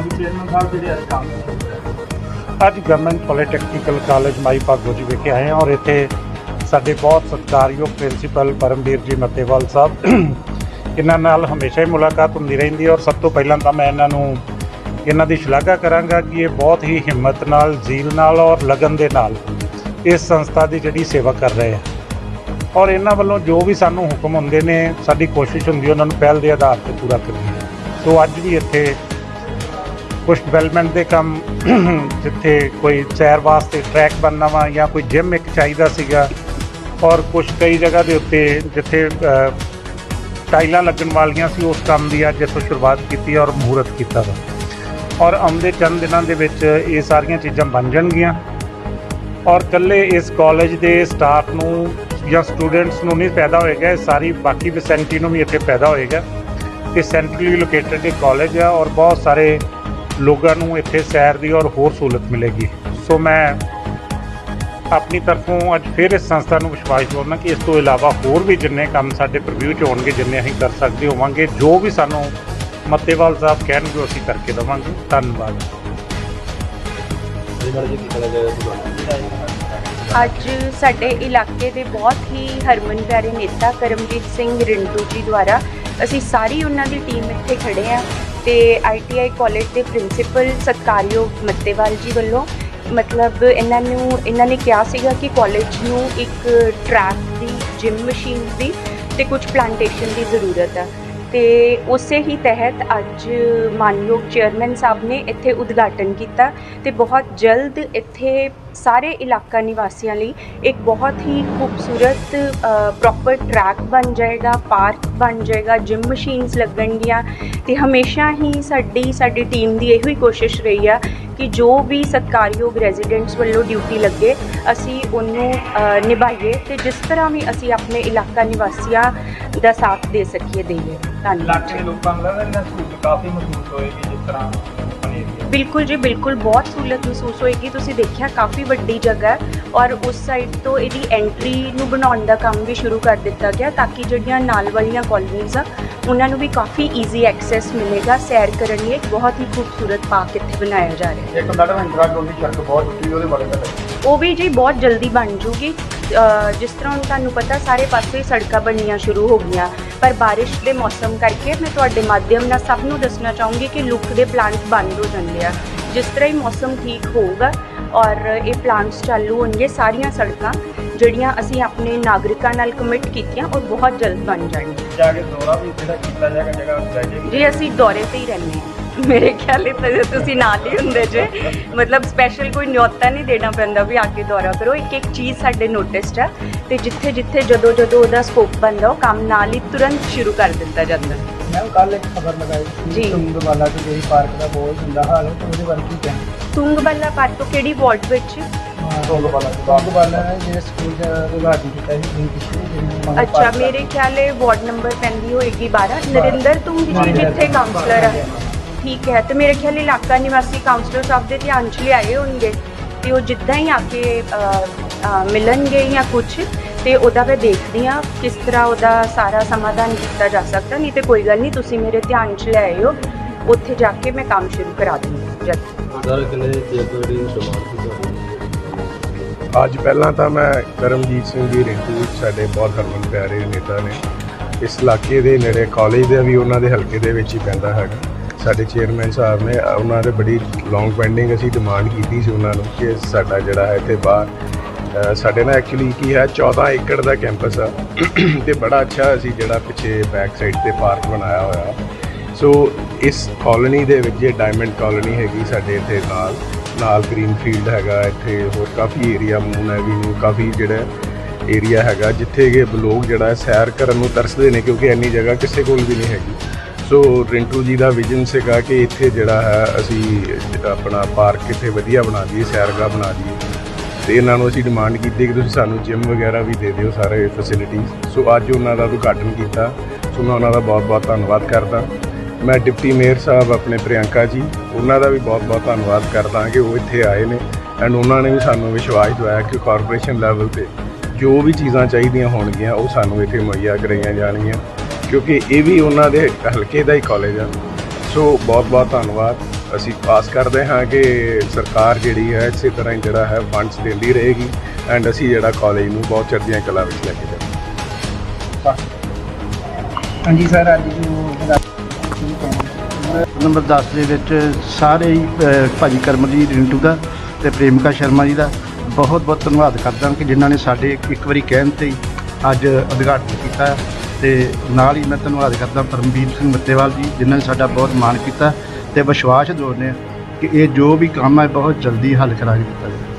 ਅੱਜ ਚੇਅਰਮੈਨ ਸਾਹਿਬ, ਜਿਹੜੇ ਅੱਜ ਕੰਮ ਅੱਜ government polytechnical college Mai Bhago ji ਵਿਖੇ ਆਏ ਹਾਂ ਔਰ ਇੱਥੇ ਸਾਡੇ ਬਹੁਤ ਸਤਿਕਾਰਯੋਗ ਪ੍ਰਿੰਸੀਪਲ ਪਰਮਵੀਰ ਜੀ ਮੱਤੇਵਾਲ ਸਾਹਿਬ। ਇਹਨਾਂ ਨਾਲ ਹਮੇਸ਼ਾ ਹੀ ਮੁਲਾਕਾਤ ਹੁੰਦੀ ਰਹਿੰਦੀ ਹੈ ਔਰ ਸਭ ਤੋਂ ਪਹਿਲਾਂ ਤਾਂ ਮੈਂ ਇਹਨਾਂ ਨੂੰ ਇਹਨਾਂ ਦੀ ਸ਼ਲਾਘਾ ਕਰਾਂਗਾ ਕਿ ਇਹ ਬਹੁਤ ਹੀ ਹਿੰਮਤ ਨਾਲ, ਜ਼ੀਲ ਨਾਲ ਔਰ ਲਗਨ ਦੇ ਨਾਲ ਇਸ ਸੰਸਥਾ ਦੀ ਜਿਹੜੀ ਸੇਵਾ ਕਰ ਰਹੇ ਆ। ਔਰ ਇਹਨਾਂ ਵੱਲੋਂ ਜੋ ਵੀ ਸਾਨੂੰ ਹੁਕਮ ਹੁੰਦੇ ਨੇ, ਸਾਡੀ ਕੋਸ਼ਿਸ਼ ਹੁੰਦੀ ਹੈ ਉਹਨਾਂ ਨੂੰ ਪਹਿਲ ਦੇ ਆਧਾਰ ਤੇ ਪੂਰਾ ਕਰੀਏ। ਸੋ ਅੱਜ ਵੀ ਇੱਥੇ ਕੁਝ ਡਿਵੈਲਪਮੈਂਟ ਦੇ ਕੰਮ, ਜਿੱਥੇ ਕੋਈ ਸੈਰ ਵਾਸਤੇ ਟਰੈਕ ਬਣਨਾ ਵਾ ਜਾਂ ਕੋਈ ਜਿਮ ਇੱਕ ਚਾਹੀਦਾ ਸੀਗਾ ਔਰ ਕੁਝ ਕਈ ਜਗ੍ਹਾ ਦੇ ਉੱਤੇ ਜਿੱਥੇ ਟਾਈਲਾਂ ਲੱਗਣ ਵਾਲੀਆਂ ਸੀ, ਉਸ ਕੰਮ ਦੀ ਅੱਜ ਇੱਥੋਂ ਸ਼ੁਰੂਆਤ ਕੀਤੀ ਔਰ ਮਹੂਰਤ ਕੀਤਾ ਵਾ। ਔਰ ਆਉਂਦੇ ਚੰਦ ਦਿਨਾਂ ਦੇ ਵਿੱਚ ਇਹ ਸਾਰੀਆਂ ਚੀਜ਼ਾਂ ਬਣ ਜਾਣਗੀਆਂ। ਔਰ ਕੱਲੇ ਇਸ ਕਾਲਜ ਦੇ ਸਟਾਫ ਨੂੰ ਜਾਂ ਸਟੂਡੈਂਟਸ ਨੂੰ ਨਹੀਂ ਪੈਦਾ ਹੋਏਗਾ, ਇਹ ਸਾਰੀ ਬਾਕੀ ਵਿਸੈਂਟੀ ਨੂੰ ਵੀ ਇੱਥੇ ਪੈਦਾ ਹੋਏਗਾ। ਇਹ ਸੈਂਟਰਲੀ ਲੋਕੇਟਡ ਇਹ ਕਾਲਜ ਆ ਔਰ ਬਹੁਤ ਸਾਰੇ ਲੋਕਾਂ ਨੂੰ ਇੱਥੇ ਸੈਰ ਦੀ ਔਰ ਹੋਰ ਸਹੂਲਤ ਮਿਲੇਗੀ। ਸੋ ਮੈਂ ਆਪਣੀ ਤਰਫੋਂ ਅੱਜ ਫਿਰ ਇਸ ਸੰਸਥਾ ਨੂੰ ਵਿਸ਼ਵਾਸ ਦਿਵਾਉਣਾ ਕਿ ਇਸ ਤੋਂ ਇਲਾਵਾ ਹੋਰ ਵੀ ਜਿੰਨੇ ਕੰਮ ਸਾਡੇ ਪ੍ਰਵਿਊ ਚ ਹੋਣਗੇ ਜਿੰਨੇ ਅਸੀਂ ਕਰ ਸਕਦੇ ਹੋਵਾਂਗੇ ਜੋ ਵੀ ਸਾਨੂੰ ਮੱਤੇਵਾਲ ਸਾਹਿਬ ਕਹਿਣਗੇ ਅਸੀਂ ਕਰਕੇ ਦੇਵਾਂਗੇ। ਧੰਨਵਾਦ। ਅੱਜ ਸਾਡੇ ਇਲਾਕੇ ਦੇ ਬਹੁਤ ਹੀ ਹਰਮਨ ਪਿਆਰੇ ਨੇਤਾ ਕਰਮਜੀਤ ਸਿੰਘ ਰਿੰਟੂ ਜੀ ਦੁਆਰਾ ਅਸੀਂ ਸਾਰੀ ਉਹਨਾਂ ਦੀ ਟੀਮ ਇੱਥੇ ਖੜੇ ਆ ਤੇ ਆਈਟੀਆਈ ਕਾਲਜ ਦੇ ਪ੍ਰਿੰਸੀਪਲ ਸਤਕਾਰਯੋਗ ਮੱਤੇਵਾਲ ਜੀ ਵੱਲੋਂ ਮਤਲਬ ਇਹਨਾਂ ਨੂੰ, ਇਹਨਾਂ ਨੇ ਕਿਹਾ ਸੀਗਾ ਕਿ ਕਾਲਜ ਨੂੰ ਇੱਕ ਟਰੈਕ ਦੀ ਜਿਮ ਮਸ਼ੀਨ ਦੀ ਤੇ ਕੁਝ ਪਲਾਂਟੇਸ਼ਨ ਦੀ ਜ਼ਰੂਰਤ ਹੈ ਤੇ ਉਸੇ ਹੀ ਤਹਿਤ ਅੱਜ ਮਾਨਯੋਗ ਚੇਅਰਮੈਨ ਸਾਹਿਬ ਨੇ ਇੱਥੇ ਉਦਘਾਟਨ ਕੀਤਾ ਤੇ ਬਹੁਤ ਜਲਦ ਇੱਥੇ ਸਾਰੇ ਇਲਾਕਾ ਨਿਵਾਸੀਆਂ ਲਈ ਇੱਕ ਬਹੁਤ ਹੀ ਖੂਬਸੂਰਤ ਪ੍ਰੋਪਰ ਟਰੈਕ ਬਣ ਜਾਏਗਾ ਪਾਰਕ ਬਣ ਜਾਏਗਾ ਜਿਮ ਮਸ਼ੀਨਸ ਲੱਗਣਗੀਆਂ ਤੇ ਹਮੇਸ਼ਾ ਹੀ ਸਾਡੀ ਸਾਡੀ ਟੀਮ ਦੀ ਇਹੋ ਹੀ ਕੋਸ਼ਿਸ਼ ਰਹੀ ਆ ਕਿ ਜੋ ਵੀ ਸਤਕਾਰਯੋਗ ਰੈਜ਼ੀਡੈਂਟਸ ਵੱਲੋਂ ਡਿਊਟੀ ਲੱਗੇ ਅਸੀਂ ਉਹਨੂੰ ਨਿਭਾਈਏ ਤੇ ਜਿਸ ਤਰ੍ਹਾਂ ਵੀ ਅਸੀਂ ਆਪਣੇ ਇਲਾਕਾ ਨਿਵਾਸੀਆਂ ਦਾ ਸਾਥ ਦੇ ਸਕੀਏ ਦੇਈਏ। ਧੰਨਵਾਦ। ਇਲਾਕੇ ਦੇ ਲੋਕਾਂ ਨੂੰ ਲੱਗਦਾ ਇਹਨਾਂ ਸਹੂਲਤ ਕਾਫੀ ਮਹਿਸੂਸ ਹੋਏਗੀ ਜਿਸ ਤਰ੍ਹਾਂ ਬਣੀ ਹੋਈ ਹੈ ਬਿਲਕੁਲ ਜੀ ਬਿਲਕੁਲ ਬਹੁਤ ਸਹੂਲਤ ਮਹਿਸੂਸ ਹੋਏਗੀ। ਤੁਸੀਂ ਦੇਖਿਆ ਕਾਫੀ ਵੱਡੀ ਜਗ੍ਹਾ ਹੈ। ਔਰ ਉਸ ਸਾਈਡ ਤੋਂ ਇਹਦੀ ਐਂਟਰੀ ਨੂੰ ਬਣਾਉਣ ਦਾ ਕੰਮ ਵੀ ਸ਼ੁਰੂ ਕਰ ਦਿੱਤਾ ਗਿਆ ਤਾਂ ਕਿ ਜਿਹੜੀਆਂ ਨਾਲ ਵਾਲੀਆਂ ਕਾਲੋਨੀਜ਼ ਆ ਉਹਨਾਂ ਨੂੰ ਵੀ ਕਾਫੀ ਈਜ਼ੀ ਐਕਸੈਸ ਮਿਲੇਗਾ ਸੈਰ ਕਰਨ ਲਈ ਇੱਕ ਬਹੁਤ ਹੀ ਖੂਬਸੂਰਤ ਪਾਰਕ ਇੱਥੇ ਬਣਾਇਆ ਜਾ ਰਿਹਾ ਹੈ। ਇੱਕ ਮੈਡਮ ਇੰਦਰਾ ਕਲੋਨੀ ਸੜਕ ਬਹੁਤ ਟੁੱਟੀ ਉਹਦੇ ਬਾਰੇ ਗੱਲ ਉਹ ਵੀ ਜੀ ਬਹੁਤ ਜਲਦੀ ਬਣ ਜੂਗੀ। ਜਿਸ ਤਰ੍ਹਾਂ ਹੁਣ ਤੁਹਾਨੂੰ ਪਤਾ ਸਾਰੇ ਪਾਸੇ ਸੜਕਾਂ ਬਣਨੀਆਂ ਸ਼ੁਰੂ ਹੋ ਗਈਆਂ। ਪਰ ਬਾਰਿਸ਼ ਦੇ ਮੌਸਮ ਕਰਕੇ ਮੈਂ ਤੁਹਾਡੇ ਮਾਧਿਅਮ ਨਾਲ ਸਭ ਨੂੰ ਦੱਸਣਾ ਚਾਹੂੰਗੀ ਕਿ ਲੁੱਕ ਦੇ ਪਲਾਂਟ ਬੰਦ ਹੋ ਜਾਂਦੇ ਆ। ਜਿਸ ਤਰ੍ਹਾਂ ਹੀ ਮੌਸਮ ਠੀਕ ਹੋਊਗਾ ਔਰ ਇਹ ਪਲਾਂਟਸ ਚਾਲੂ ਹੋਣਗੇ ਸਾਰੀਆਂ ਸੜਕਾਂ ਜਿਹੜੀਆਂ ਅਸੀਂ ਆਪਣੇ ਨਾਗਰਿਕਾਂ ਨਾਲ ਕਮਿਟ ਕੀਤੀਆਂ ਔਰ ਬਹੁਤ ਜਲਦ ਬਣ ਜਾਣਗੀਆਂ ਜਾ ਕੇ ਦੌਰਾ ਵੀ ਜਿਹੜਾ ਕੀਤਾ ਜਾਏਗਾ ਜਗ੍ਹਾ ਜਾਏਗੀ ਜੀ ਅਸੀਂ ਦੌਰੇ ਤੇ ਹੀ ਰਹਿੰਦੇ ਹਾਂ ਮੇਰੇ ਖਿਆਲੇ ਤਾਂ ਤੁਸੀਂ ਨਾਲ ਹੀ ਹੁੰਦੇ ਜੇ ਮਤਲਬ ਸਪੈਸ਼ਲ ਕੋਈ ਨਿਯੋਤਾ ਨਹੀਂ ਦੇਣਾ ਪੈਂਦਾ ਵੀ ਆ ਕੇ ਦੌਰਾ ਕਰੋ ਇੱਕ ਇੱਕ ਚੀਜ਼ ਸਾਡੇ ਨੋਟਿਸਡ ਹੈ ਤੇ ਜਿੱਥੇ ਜਿੱਥੇ ਜਦੋਂ ਜਦੋਂ ਉਹਦਾ ਸਕੋਪ ਬਣਦਾ ਉਹ ਕੰਮ ਨਾਲ ਹੀ ਤੁਰੰਤ ਸ਼ੁਰੂ ਕਰ ਦਿੱਤਾ ਜਾਂਦਾ ਮੈਮ ਕੱਲ ਇੱਕ ਖਬਰ ਲਗਾਈ ਜੀ। ਸੀ ਤੁੰਗ ਵਾਲਾ ਤੇ ਜਿਹੜੀ ਪਾਰਕ ਦਾ ਬਹੁਤ ਹੁੰਦਾ ਹਾਲ ਹੈ ਤੇ ਉਹਦੇ ਬਾਰੇ ਕੀ ਕਹਿਣਾ? ਤੁੰਗਬੱਲਾ ਪਾਰਕ ਤੋਂ ਕਿਹੜੀ ਵਾਰਡ ਵਿੱਚ? ਤੁੰਗ ਵਾਲਾ ਤੁੰਗ ਵਾਲਾ ਨੇ ਜਿਹੜੇ ਸਕੂਲ ਦਾ ਉਦਘਾਟਨ ਕੀਤਾ ਸੀ ਤੁਸੀਂ ਪਿਛਲੇ ਦਿਨ ਅੱਛਾ ਮੇਰੇ ਖਿਆਲੇ ਵਾਰਡ ਨੰਬਰ ਪੈਂਦੀ ਹੋਏਗੀ 12 ਨਰਿੰਦਰ ਤੁੰਗ ਜੀ ਜਿੱਥੇ ਕਾਉਂਸਲਰ ਹੈ ਠੀਕ ਹੈ ਤੇ ਮੇਰੇ ਖਿਆਲ ਇਲਾਕਾ ਨਿਵਾਸੀ ਕਾਉਂਸਲਰ ਸਾਹਿਬ ਦੇ ਧਿਆਨ 'ਚ ਲਿਆਏ ਹੋਣਗੇ ਤੇ ਉਹ ਜਿੱਦਾਂ ਹੀ ਆ ਕੇ ਅ, ਅ, ਮਿਲਣਗੇ ਜਾਂ ਕੁਝ ਤੇ ਉਹਦਾ ਮੈਂ ਦੇਖਦੀ ਆ ਕਿਸ ਤਰ੍ਹਾਂ ਉਹਦਾ ਸਾਰਾ ਸਮਾਧਾਨ ਕੀਤਾ ਜਾ ਸਕਦਾ ਨਹੀਂ ਤੇ ਕੋਈ ਗੱਲ ਨਹੀਂ ਤੁਸੀਂ ਮੇਰੇ ਧਿਆਨ 'ਚ ਲਿਆਇਓ ਉੱਥੇ ਜਾ ਕੇ ਮੈਂ ਕੰਮ ਸ਼ੁਰੂ ਕਰਾ ਦੂੰਗੀ ਜਦ ਅੱਜ ਪਹਿਲਾਂ ਤਾਂ ਮੈਂ ਕਰਮਜੀਤ ਸਿੰਘ ਜੀ ਰਿੰਕੂ ਸਾਡੇ ਬਹੁਤ ਹਰਮਨ ਪਿਆਰੇ ਨੇਤਾ ਨੇ। ਇਸ ਇਲਾਕੇ ਦੇ ਨੇੜੇ ਕਾਲਜ ਦੇ ਵੀ ਉਹਨਾਂ ਦੇ ਹਲਕੇ ਦੇ ਵਿੱਚ ਹੀ ਪੈਂਦਾ ਹੈਗਾ। ਸਾਡੇ ਚੇਅਰਮੈਨ ਸਾਹਿਬ ਨੇ ਉਹਨਾਂ ਦੇ ਬੜੀ ਲੌਂਗ ਪੈਂਡਿੰਗ ਅਸੀਂ ਡਿਮਾਂਡ ਕੀਤੀ ਸੀ ਉਹਨਾਂ ਨੂੰ ਕਿ ਸਾਡਾ ਜਿਹੜਾ ਹੈ ਇੱਥੇ ਬਾਹਰ ਸਾਡੇ ਨਾਲ ਐਕਚੁਅਲੀ ਕੀ ਹੈ 14 ਏਕੜ ਦਾ ਕੈਂਪਸ ਆ। ਤੇ ਬੜਾ ਅੱਛਾ ਅਸੀਂ ਜਿਹੜਾ ਪਿੱਛੇ ਬੈਕ ਸਾਈਡ ਤੇ ਪਾਰਕ ਬਣਾਇਆ ਹੋਇਆ। ਸੋ ਇਸ ਕਾਲੋਨੀ ਦੇ ਵਿੱਚ ਜੇ ਡਾਇਮੰਡ ਕਾਲੋਨੀ ਹੈਗੀ ਸਾਡੇ ਇੱਥੇ ਨਾਲ। ਨਾਲ ਗ੍ਰੀਨ ਫੀਲਡ ਹੈਗਾ, ਇੱਥੇ ਹੋਰ ਕਾਫੀ ਏਰੀਆ ਮੂਨ ਐਵੀਨਿਊ ਕਾਫੀ ਜਿਹੜਾ ਏਰੀਆ ਹੈਗਾ, ਜਿੱਥੇ ਕਿ ਲੋਕ ਜਿਹੜਾ ਸੈਰ ਕਰਨ ਨੂੰ ਤਰਸਦੇ ਨੇ ਕਿਉਂਕਿ ਇੰਨੀ ਜਗ੍ਹਾ ਕਿਸੇ ਕੋਲ ਵੀ ਨਹੀਂ ਹੈਗੀ। ਸੋ ਰਿੰਟੂ ਜੀ ਦਾ ਵਿਜ਼ਨ ਸੀਗਾ ਕਿ ਇੱਥੇ ਜਿਹੜਾ ਹੈ, ਅਸੀਂ ਆਪਣਾ ਪਾਰਕ ਇੱਥੇ ਵਧੀਆ ਬਣਾ ਦਈਏ ਸੈਰਗਾਹ ਬਣਾ ਦਈਏ। ਤੇ ਇਹਨਾਂ ਨੂੰ ਅਸੀਂ ਡਿਮਾਂਡ ਕੀਤੀ ਕਿ ਤੁਸੀਂ ਸਾਨੂੰ ਜਿਮ ਵਗੈਰਾ ਵੀ ਦੇ ਦਿਓ ਸਾਰੇ ਫੈਸਿਲਿਟੀਜ਼ ਸੋ ਅੱਜ ਉਹਨਾਂ ਦਾ ਉਦਘਾਟਨ ਕੀਤਾ। ਸੋ ਮੈਂ ਉਹਨਾਂ ਦਾ ਬਹੁਤ-ਬਹੁਤ ਧੰਨਵਾਦ ਕਰਦਾ। ਮੈਂ ਡਿਪਟੀ ਮੇਅਰ ਸਾਹਿਬ ਆਪਣੇ ਪ੍ਰਿਯੰਕਾ ਜੀ, ਉਹਨਾਂ ਦਾ ਵੀ ਬਹੁਤ-ਬਹੁਤ ਧੰਨਵਾਦ ਕਰਦਾ ਕਿ ਉਹ ਇੱਥੇ ਆਏ ਨੇ। ਐਂਡ ਉਹਨਾਂ ਨੇ ਵੀ ਸਾਨੂੰ ਵਿਸ਼ਵਾਸ ਦਿਵਾਇਆ ਕਿ ਕਾਰਪੋਰੇਸ਼ਨ ਲੈਵਲ ਤੇ ਜੋ ਵੀ ਚੀਜ਼ਾਂ ਚਾਹੀਦੀਆਂ ਹੋਣਗੀਆਂ, ਉਹ ਸਾਨੂੰ ਇੱਥੇ ਮੁਹੱਈਆ ਕਰਾਈਆਂ ਜਾਣਗੀਆਂ। ਕਿਉਂਕਿ ਇਹ ਵੀ ਉਹਨਾਂ ਦੇ ਹਲਕੇ ਦਾ ਹੀ ਕਾਲਜ ਆ। ਸੋ ਬਹੁਤ-ਬਹੁਤ ਧੰਨਵਾਦ। ਅਸੀਂ ਆਸ ਕਰਦੇ ਹਾਂ ਕਿ ਸਰਕਾਰ ਜਿਹੜੀ ਹੈ ਇਸੇ ਤਰ੍ਹਾਂ ਹੀ ਜਿਹੜਾ ਹੈ ਫੰਡਸ ਦਿੰਦੀ ਰਹੇਗੀ ਐਂਡ ਅਸੀਂ ਜਿਹੜਾ ਕਾਲਜ ਨੂੰ ਬਹੁਤ ਚੜ੍ਹਦੀਆਂ ਕਲਾ ਵਿੱਚ ਲੈ ਕੇ ਜਾਵਾਂਗੇ। ਹਾਂਜੀ ਸਰ ਅੱਜ ਜੋ ਨੰਬਰ 10 ਦੇ ਵਿੱਚ ਸਾਰੇ ਹੀ ਭਾਜੀ ਕਰਮਜੀਤ ਰਿੰਟੂ ਦਾ ਤੇ ਪ੍ਰੇਮਿਕਾ ਸ਼ਰਮਾ ਜੀ ਦਾ ਬਹੁਤ ਬਹੁਤ ਧੰਨਵਾਦ ਕਰਦਾ ਕਿ ਜਿਨ੍ਹਾਂ ਨੇ ਸਾਡੇ ਇੱਕ ਵਾਰੀ ਕਹਿਣ ਤੇ ਅੱਜ ਉਦਘਾਟਨ ਕੀਤਾ। ਤੇ ਨਾਲ ਹੀ ਮੈਂ ਧੰਨਵਾਦ ਕਰਦਾ ਪਰਮਵੀਰ ਸਿੰਘ ਮੱਤੇਵਾਲ ਜੀ ਜਿਨ੍ਹਾਂ ਨੇ ਸਾਡਾ ਬਹੁਤ ਮਾਣ ਕੀਤਾ। ਤੇ ਵਿਸ਼ਵਾਸ ਦਿਵਾਉਂਦੇ ਹਾਂ ਕਿ ਇਹ ਜੋ ਵੀ ਕੰਮ ਹੈ ਬਹੁਤ ਜਲਦੀ ਹੱਲ ਕਰਾਂਗੇ। ਦਿੱਤਾ ਜਾਵੇ